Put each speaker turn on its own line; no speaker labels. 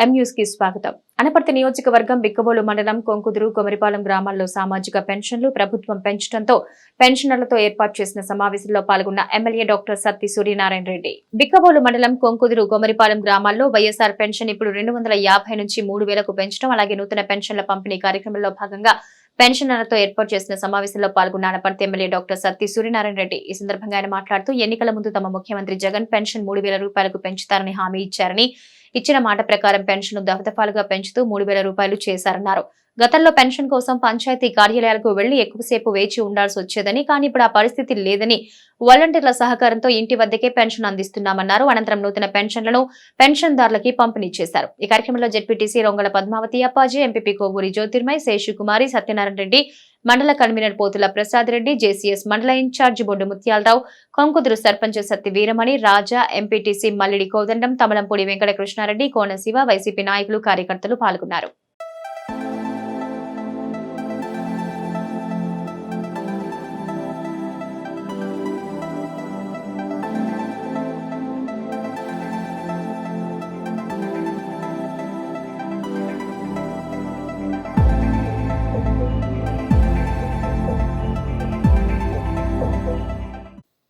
కి స్వాగతం. అనపర్తి నియోజకవర్గం బిక్కబోలు మండలం కొంకుదురు కొమరిపాలెం గ్రామాల్లో సామాజిక పెన్షన్లు ప్రభుత్వం పెంచడంతో పెన్షనర్లతో ఏర్పాటు చేసిన సమావేశంలో పాల్గొన్న ఎమ్మెల్యే డాక్టర్ సత్తి సూర్యనారాయణ రెడ్డి. బిక్కబోలు మండలం కొంకుదురు కొమరిపాలెం గ్రామాల్లో వైఎస్ఆర్ పెన్షన్ ఇప్పుడు రెండు వందల యాభై నుంచి మూడు వేలకు పెంచడం అలాగే నూతన పెన్షన్ల పంపిణీ కార్యక్రమంలో భాగంగా పెన్షనర్లతో ఏర్పాటు చేసిన సమావేశంలో పాల్గొన్న అనపర్తి ఎమ్మెల్యే డాక్టర్ సత్తి సూర్యనారాయణ రెడ్డి ఈ సందర్భంగా ఆయన మాట్లాడుతూ ఎన్నికల ముందు తమ ముఖ్యమంత్రి జగన్ పెన్షన్ మూడు వేల రూపాయలకు పెంచుతారని హామీ ఇచ్చారని ఇచ్చిన మాట ప్రకారం పెన్షన్ దఫదఫాలుగా పెంచుతూ మూడు వేల రూపాయలు చేశారన్నారు. గతంలో పెన్షన్ కోసం పంచాయతీ కార్యాలయాలకు వెళ్ళి ఎక్కువసేపు వేచి ఉండాల్సి వచ్చేదని కానీ ఇప్పుడు ఆ పరిస్థితి లేదని వాలంటీర్ల సహకారంతో ఇంటి వద్దకే పెన్షన్ అందిస్తున్నామన్నారు. అనంతరం నూతన పెన్షన్లను పెన్షన్దారులకి పంపిణీ చేశారు. ఈ కార్యక్రమంలో జెడ్పీటీసీ రొంగల పద్మావతి అప్పాజీ ఎంపీపీ కోవూరి జ్యోతిర్మయ్ శేషుకుమారి సత్యనారాయణ రెడ్డి మండల కన్వీనర్ పోతుల ప్రసాద్ రెడ్డి జేసీఎస్ మండల in charge Boddu Mutyalarao Konkuduru sarpanch Satti Veeramani Raja MPTC Mallidi Kodandam Tamalampudi Venkata Krishnareddy Konasiva YCP నాయకులు కార్యకర్తలు పాల్గొన్నారు.